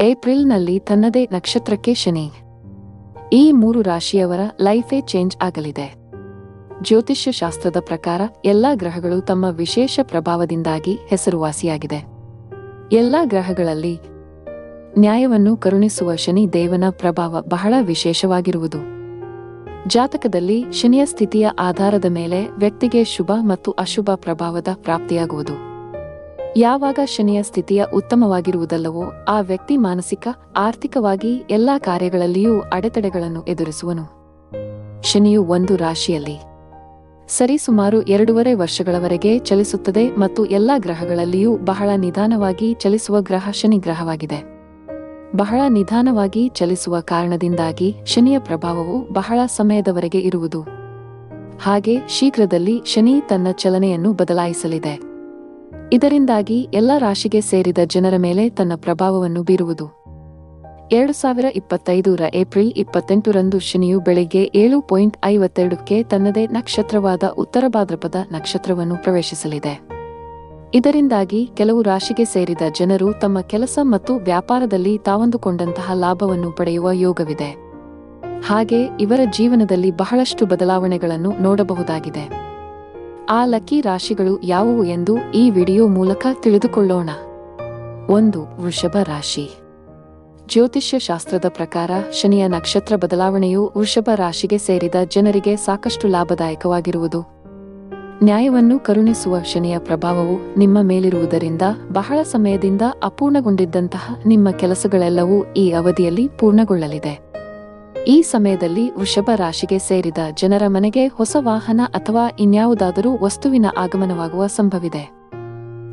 ಏಪ್ರಿಲ್ನಲ್ಲಿ ತನ್ನದೇ ನಕ್ಷತ್ರಕ್ಕೆ ಶನಿ. ಈ ಮೂರು ರಾಶಿಯವರ ಲೈಫೇ ಚೇಂಜ್ ಆಗಲಿದೆ. ಜ್ಯೋತಿಷ್ಯ ಶಾಸ್ತ್ರದ ಪ್ರಕಾರ ಎಲ್ಲಾ ಗ್ರಹಗಳು ತಮ್ಮ ವಿಶೇಷ ಪ್ರಭಾವದಿಂದಾಗಿ ಹೆಸರುವಾಸಿಯಾಗಿದೆ. ಎಲ್ಲಾ ಗ್ರಹಗಳಲ್ಲಿ ನ್ಯಾಯವನ್ನು ಕರುಣಿಸುವ ಶನಿ ದೇವನ ಪ್ರಭಾವ ಬಹಳ ವಿಶೇಷವಾಗಿರುವುದು. ಜಾತಕದಲ್ಲಿ ಶನಿಯ ಸ್ಥಿತಿಯ ಆಧಾರದ ಮೇಲೆ ವ್ಯಕ್ತಿಗೆ ಶುಭ ಮತ್ತು ಅಶುಭ ಪ್ರಭಾವದ ಪ್ರಾಪ್ತಿಯಾಗುವುದು. ಯಾವಾಗ ಶನಿಯ ಸ್ಥಿತಿಯ ಉತ್ತಮವಾಗಿರುವುದಲ್ಲವೋ ಆ ವ್ಯಕ್ತಿ ಮಾನಸಿಕ, ಆರ್ಥಿಕವಾಗಿ ಎಲ್ಲಾ ಕಾರ್ಯಗಳಲ್ಲಿಯೂ ಅಡೆತಡೆಗಳನ್ನು ಎದುರಿಸುವನು. ಶನಿಯು ಒಂದು ರಾಶಿಯಲ್ಲಿ ಸರಿಸುಮಾರು ಎರಡೂವರೆ ವರ್ಷಗಳವರೆಗೆ ಚಲಿಸುತ್ತದೆ ಮತ್ತು ಎಲ್ಲಾ ಗ್ರಹಗಳಲ್ಲಿಯೂ ಬಹಳ ನಿಧಾನವಾಗಿ ಚಲಿಸುವ ಗ್ರಹ ಶನಿ ಗ್ರಹವಾಗಿದೆ. ಬಹಳ ನಿಧಾನವಾಗಿ ಚಲಿಸುವ ಕಾರಣದಿಂದಾಗಿ ಶನಿಯ ಪ್ರಭಾವವು ಬಹಳ ಸಮಯದವರೆಗೆ ಇರುವುದು. ಹಾಗೆ ಶೀಘ್ರದಲ್ಲಿ ಶನಿ ತನ್ನ ಚಲನೆಯನ್ನು ಬದಲಾಯಿಸಲಿದೆ. ಇದರಿಂದಾಗಿ ಎಲ್ಲ ರಾಶಿಗೆ ಸೇರಿದ ಜನರ ಮೇಲೆ ತನ್ನ ಪ್ರಭಾವವನ್ನು ಬೀರುವುದು. ಎರಡು ಸಾವಿರ ಇಪ್ಪತ್ತೈದರ ಏಪ್ರಿಲ್ ಇಪ್ಪತ್ತೆಂಟರಂದು ಶನಿಯು ಬೆಳಿಗ್ಗೆ ಏಳು ಪಾಯಿಂಟ್ ಐವತ್ತೆರಡಕ್ಕೆ ತನ್ನದೇ ನಕ್ಷತ್ರವಾದ ಉತ್ತರ ಭಾದ್ರಪದ ನಕ್ಷತ್ರವನ್ನು ಪ್ರವೇಶಿಸಲಿದೆ. ಇದರಿಂದಾಗಿ ಕೆಲವು ರಾಶಿಗೆ ಸೇರಿದ ಜನರು ತಮ್ಮ ಕೆಲಸ ಮತ್ತು ವ್ಯಾಪಾರದಲ್ಲಿ ತಾವಂದುಕೊಂಡಂತಹ ಲಾಭವನ್ನು ಪಡೆಯುವ ಯೋಗವಿದೆ. ಹಾಗೆ ಇವರ ಜೀವನದಲ್ಲಿ ಬಹಳಷ್ಟು ಬದಲಾವಣೆಗಳನ್ನು ನೋಡಬಹುದಾಗಿದೆ. ಆ ಲಕ್ಕಿ ರಾಶಿಗಳು ಯಾವುವು ಎಂದು ಈ ವಿಡಿಯೋ ಮೂಲಕ ತಿಳಿದುಕೊಳ್ಳೋಣ. ಒಂದು, ವೃಷಭ ರಾಶಿ. ಜ್ಯೋತಿಷ್ಯ ಶಾಸ್ತ್ರದ ಪ್ರಕಾರ ಶನಿಯ ನಕ್ಷತ್ರ ಬದಲಾವಣೆಯು ವೃಷಭ ರಾಶಿಗೆ ಸೇರಿದ ಜನರಿಗೆ ಸಾಕಷ್ಟು ಲಾಭದಾಯಕವಾಗಿರುವುದು. ನ್ಯಾಯವನ್ನು ಕರುಣಿಸುವ ಶನಿಯ ಪ್ರಭಾವವು ನಿಮ್ಮ ಮೇಲಿರುವುದರಿಂದ ಬಹಳ ಸಮಯದಿಂದ ಅಪೂರ್ಣಗೊಂಡಿದ್ದಂತಹ ನಿಮ್ಮ ಕೆಲಸಗಳೆಲ್ಲವೂ ಈ ಅವಧಿಯಲ್ಲಿ ಪೂರ್ಣಗೊಳ್ಳಲಿದೆ. ಈ ಸಮಯದಲ್ಲಿ ವೃಷಭ ರಾಶಿಗೆ ಸೇರಿದ ಜನರ ಮನೆಗೆ ಹೊಸ ವಾಹನ ಅಥವಾ ಇನ್ಯಾವುದಾದರೂ ವಸ್ತುವಿನ ಆಗಮನವಾಗುವ ಸಂಭವಿದೆ.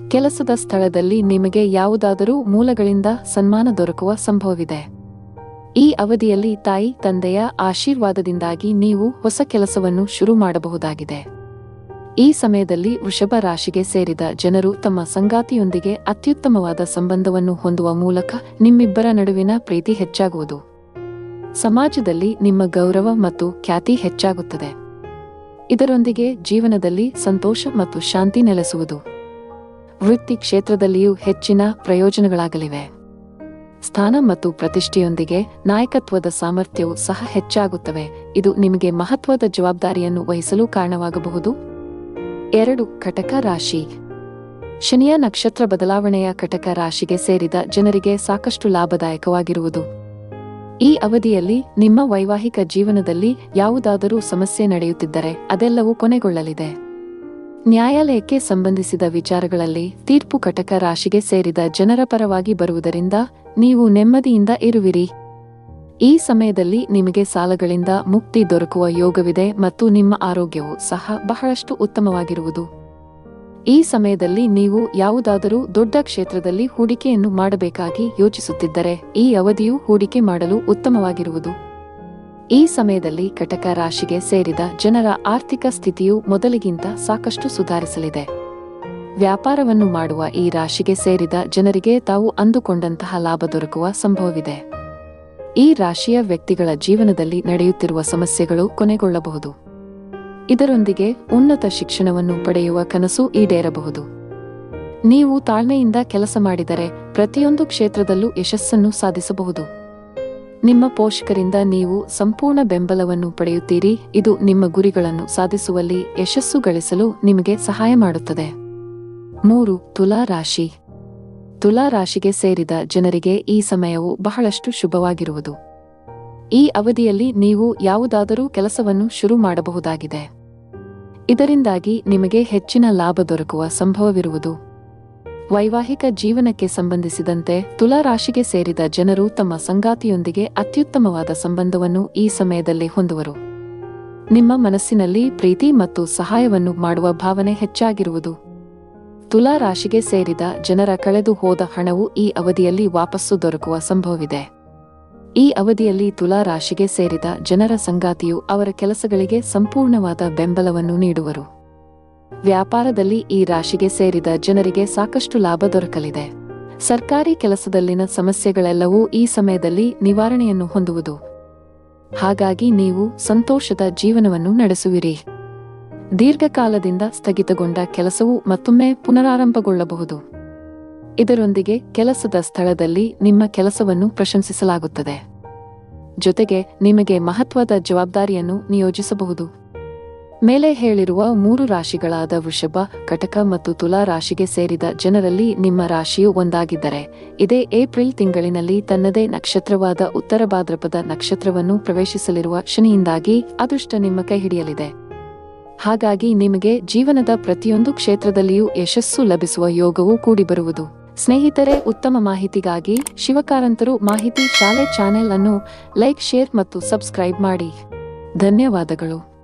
ಕೆಲಸದ ಸ್ಥಳದಲ್ಲಿ ನಿಮಗೆ ಯಾವುದಾದರೂ ಮೂಲಗಳಿಂದ ಸನ್ಮಾನ ದೊರಕುವ ಸಂಭವವಿದೆ. ಈ ಅವಧಿಯಲ್ಲಿ ತಾಯಿ, ತಂದೆಯ ಆಶೀರ್ವಾದದಿಂದಾಗಿ ನೀವು ಹೊಸ ಕೆಲಸವನ್ನು ಶುರು ಮಾಡಬಹುದಾಗಿದೆ. ಈ ಸಮಯದಲ್ಲಿ ವೃಷಭ ರಾಶಿಗೆ ಸೇರಿದ ಜನರು ತಮ್ಮ ಸಂಗಾತಿಯೊಂದಿಗೆ ಅತ್ಯುತ್ತಮವಾದ ಸಂಬಂಧವನ್ನು ಹೊಂದುವ ಮೂಲಕ ನಿಮ್ಮಿಬ್ಬರ ನಡುವಿನ ಪ್ರೀತಿ ಹೆಚ್ಚಾಗುವುದು. ಸಮಾಜದಲ್ಲಿ ನಿಮ್ಮ ಗೌರವ ಮತ್ತು ಖ್ಯಾತಿ ಹೆಚ್ಚಾಗುತ್ತದೆ. ಇದರೊಂದಿಗೆ ಜೀವನದಲ್ಲಿ ಸಂತೋಷ ಮತ್ತು ಶಾಂತಿ ನೆಲೆಸುವುದು. ವೃತ್ತಿ ಕ್ಷೇತ್ರದಲ್ಲಿಯೂ ಹೆಚ್ಚಿನ ಪ್ರಯೋಜನಗಳಾಗಲಿವೆ. ಸ್ಥಾನ ಮತ್ತು ಪ್ರತಿಷ್ಠೆಯೊಂದಿಗೆ ನಾಯಕತ್ವದ ಸಾಮರ್ಥ್ಯವು ಸಹ ಹೆಚ್ಚಾಗುತ್ತವೆ. ಇದು ನಿಮಗೆ ಮಹತ್ವದ ಜವಾಬ್ದಾರಿಯನ್ನು ವಹಿಸಲು ಕಾರಣವಾಗಬಹುದು. ಎರಡು ಕಟಕ ರಾಶಿ. ಶನಿಯ ನಕ್ಷತ್ರ ಬದಲಾವಣೆಯ ಕಟಕ ರಾಶಿಗೆ ಸೇರಿದ ಜನರಿಗೆ ಸಾಕಷ್ಟು ಲಾಭದಾಯಕವಾಗಿರುವುದು. ಈ ಅವಧಿಯಲ್ಲಿ ನಿಮ್ಮ ವೈವಾಹಿಕ ಜೀವನದಲ್ಲಿ ಯಾವುದಾದರೂ ಸಮಸ್ಯೆ ನಡೆಯುತ್ತಿದ್ದರೆ ಅದೆಲ್ಲವೂ ಕೊನೆಗೊಳ್ಳಲಿದೆ. ನ್ಯಾಯಾಲಯಕ್ಕೆ ಸಂಬಂಧಿಸಿದ ವಿಚಾರಗಳಲ್ಲಿ ತೀರ್ಪು ಕಟಕ ರಾಶಿಗೆ ಸೇರಿದ ಜನರ ಪರವಾಗಿ ಬರುವುದರಿಂದ ನೀವು ನೆಮ್ಮದಿಯಿಂದ ಇರುವಿರಿ. ಈ ಸಮಯದಲ್ಲಿ ನಿಮಗೆ ಸಾಲಗಳಿಂದ ಮುಕ್ತಿ ದೊರಕುವ ಯೋಗವಿದೆ ಮತ್ತು ನಿಮ್ಮ ಆರೋಗ್ಯವು ಸಹ ಬಹಳಷ್ಟು ಉತ್ತಮವಾಗಿರುವುದು. ಈ ಸಮಯದಲ್ಲಿ ನೀವು ಯಾವುದಾದರೂ ದೊಡ್ಡ ಕ್ಷೇತ್ರದಲ್ಲಿ ಹೂಡಿಕೆಯನ್ನು ಮಾಡಬೇಕಾಗಿ ಯೋಚಿಸುತ್ತಿದ್ದರೆ ಈ ಅವಧಿಯು ಹೂಡಿಕೆ ಮಾಡಲು ಉತ್ತಮವಾಗಿರುವುದು. ಈ ಸಮಯದಲ್ಲಿ ಕಟಕ ರಾಶಿಗೆ ಸೇರಿದ ಜನರ ಆರ್ಥಿಕ ಸ್ಥಿತಿಯು ಮೊದಲಿಗಿಂತ ಸಾಕಷ್ಟು ಸುಧಾರಿಸಲಿದೆ. ವ್ಯಾಪಾರವನ್ನು ಮಾಡುವ ಈ ರಾಶಿಗೆ ಸೇರಿದ ಜನರಿಗೆ ತಾವು ಅಂದುಕೊಂಡಂತಹ ಲಾಭ ದೊರಕುವ ಸಂಭವವಿದೆ. ಈ ರಾಶಿಯ ವ್ಯಕ್ತಿಗಳ ಜೀವನದಲ್ಲಿ ನಡೆಯುತ್ತಿರುವ ಸಮಸ್ಯೆಗಳು ಕೊನೆಗೊಳ್ಳಬಹುದು. ಇದರೊಂದಿಗೆ ಉನ್ನತ ಶಿಕ್ಷಣವನ್ನು ಪಡೆಯುವ ಕನಸು ಈಡೇರಬಹುದು. ನೀವು ತಾಳ್ಮೆಯಿಂದ ಕೆಲಸ ಮಾಡಿದರೆ ಪ್ರತಿಯೊಂದು ಕ್ಷೇತ್ರದಲ್ಲೂ ಯಶಸ್ಸನ್ನು ಸಾಧಿಸಬಹುದು. ನಿಮ್ಮ ಪೋಷಕರಿಂದ ನೀವು ಸಂಪೂರ್ಣ ಬೆಂಬಲವನ್ನು ಪಡೆಯುತ್ತೀರಿ. ಇದು ನಿಮ್ಮ ಗುರಿಗಳನ್ನು ಸಾಧಿಸುವಲ್ಲಿ ಯಶಸ್ಸು ಗಳಿಸಲು ನಿಮಗೆ ಸಹಾಯ ಮಾಡುತ್ತದೆ. ಮೂರು, ತುಲಾ ರಾಶಿ. ತುಲಾ ರಾಶಿಗೆ ಸೇರಿದ ಜನರಿಗೆ ಈ ಸಮಯವು ಬಹಳಷ್ಟು ಶುಭವಾಗಿರುವುದು. ಈ ಅವಧಿಯಲ್ಲಿ ನೀವು ಯಾವುದಾದರೂ ಕೆಲಸವನ್ನು ಶುರು ಮಾಡಬಹುದಾಗಿದೆ. ಇದರಿಂದಾಗಿ ನಿಮಗೆ ಹೆಚ್ಚಿನ ಲಾಭ ದೊರಕುವ ಸಂಭವವಿರುವುದು. ವೈವಾಹಿಕ ಜೀವನಕ್ಕೆ ಸಂಬಂಧಿಸಿದಂತೆ ತುಲಾ ರಾಶಿಗೆ ಸೇರಿದ ಜನರು ತಮ್ಮ ಸಂಗಾತಿಯೊಂದಿಗೆ ಅತ್ಯುತ್ತಮವಾದ ಸಂಬಂಧವನ್ನು ಈ ಸಮಯದಲ್ಲಿ ಹೊಂದುವರು. ನಿಮ್ಮ ಮನಸ್ಸಿನಲ್ಲಿ ಪ್ರೀತಿ ಮತ್ತು ಸಹಾಯವನ್ನು ಮಾಡುವ ಭಾವನೆ ಹೆಚ್ಚಾಗಿರುವುದು. ತುಲಾ ರಾಶಿಗೆ ಸೇರಿದ ಜನರ ಕಳೆದು ಹೋದ ಹಣವು ಈ ಅವಧಿಯಲ್ಲಿ ವಾಪಸ್ಸು ದೊರಕುವ ಸಂಭವವಿದೆ. ಈ ಅವಧಿಯಲ್ಲಿ ತುಲಾ ರಾಶಿಗೆ ಸೇರಿದ ಜನರ ಸಂಗಾತಿಯು ಅವರ ಕೆಲಸಗಳಿಗೆ ಸಂಪೂರ್ಣವಾದ ಬೆಂಬಲವನ್ನು ನೀಡುವರು. ವ್ಯಾಪಾರದಲ್ಲಿ ಈ ರಾಶಿಗೆ ಸೇರಿದ ಜನರಿಗೆ ಸಾಕಷ್ಟು ಲಾಭ ದೊರಕಲಿದೆ. ಸರ್ಕಾರಿ ಕೆಲಸದಲ್ಲಿನ ಸಮಸ್ಯೆಗಳೆಲ್ಲವೂ ಈ ಸಮಯದಲ್ಲಿ ನಿವಾರಣೆಯನ್ನು ಹೊಂದುವುದು. ಹಾಗಾಗಿ ನೀವು ಸಂತೋಷದ ಜೀವನವನ್ನು ನಡೆಸುವಿರಿ. ದೀರ್ಘಕಾಲದಿಂದ ಸ್ಥಗಿತಗೊಂಡ ಕೆಲಸವು ಮತ್ತೊಮ್ಮೆ ಪುನರಾರಂಭಗೊಳ್ಳಬಹುದು. ಇದರೊಂದಿಗೆ ಕೆಲಸದ ಸ್ಥಳದಲ್ಲಿ ನಿಮ್ಮ ಕೆಲಸವನ್ನು ಪ್ರಶಂಸಿಸಲಾಗುತ್ತದೆ. ಜೊತೆಗೆ ನಿಮಗೆ ಮಹತ್ವದ ಜವಾಬ್ದಾರಿಯನ್ನು ನಿಯೋಜಿಸಬಹುದು. ಮೇಲೆ ಹೇಳಿರುವ ಮೂರು ರಾಶಿಗಳಾದ ವೃಷಭ, ಕಟಕ ಮತ್ತು ತುಲಾ ರಾಶಿಗೆ ಸೇರಿದ ಜನರಲ್ಲಿ ನಿಮ್ಮ ರಾಶಿಯು ಒಂದಾಗಿದ್ದರೆ, ಇದೇ ಏಪ್ರಿಲ್ ತಿಂಗಳಿನಲ್ಲಿ ತನ್ನದೇ ನಕ್ಷತ್ರವಾದ ಉತ್ತರ ಭಾದ್ರಪದ ನಕ್ಷತ್ರವನ್ನು ಪ್ರವೇಶಿಸಲಿರುವ ಶನಿಯಿಂದಾಗಿ ಅದೃಷ್ಟ ನಿಮ್ಮ ಕೈ ಹಿಡಿಯಲಿದೆ. ಹಾಗಾಗಿ ನಿಮಗೆ ಜೀವನದ ಪ್ರತಿಯೊಂದು ಕ್ಷೇತ್ರದಲ್ಲಿಯೂ ಯಶಸ್ಸು ಲಭಿಸುವ ಯೋಗವೂ ಕೂಡಿಬರುವುದು. ಸ್ನೇಹಿತರೆ ಉತ್ತಮ ಮಾಹಿತಿಗಾಗಿ ಶಿವಕಾರಂತರು ಮಾಹಿತಿ ಶಾಲೆ ಚಾನೆಲ್ ಅನ್ನು ಲೈಕ್ ಶೇರ್ ಮತ್ತು ಸಬ್ಸ್ಕ್ರೈಬ್ ಮಾಡಿ. ಧನ್ಯವಾದಗಳು.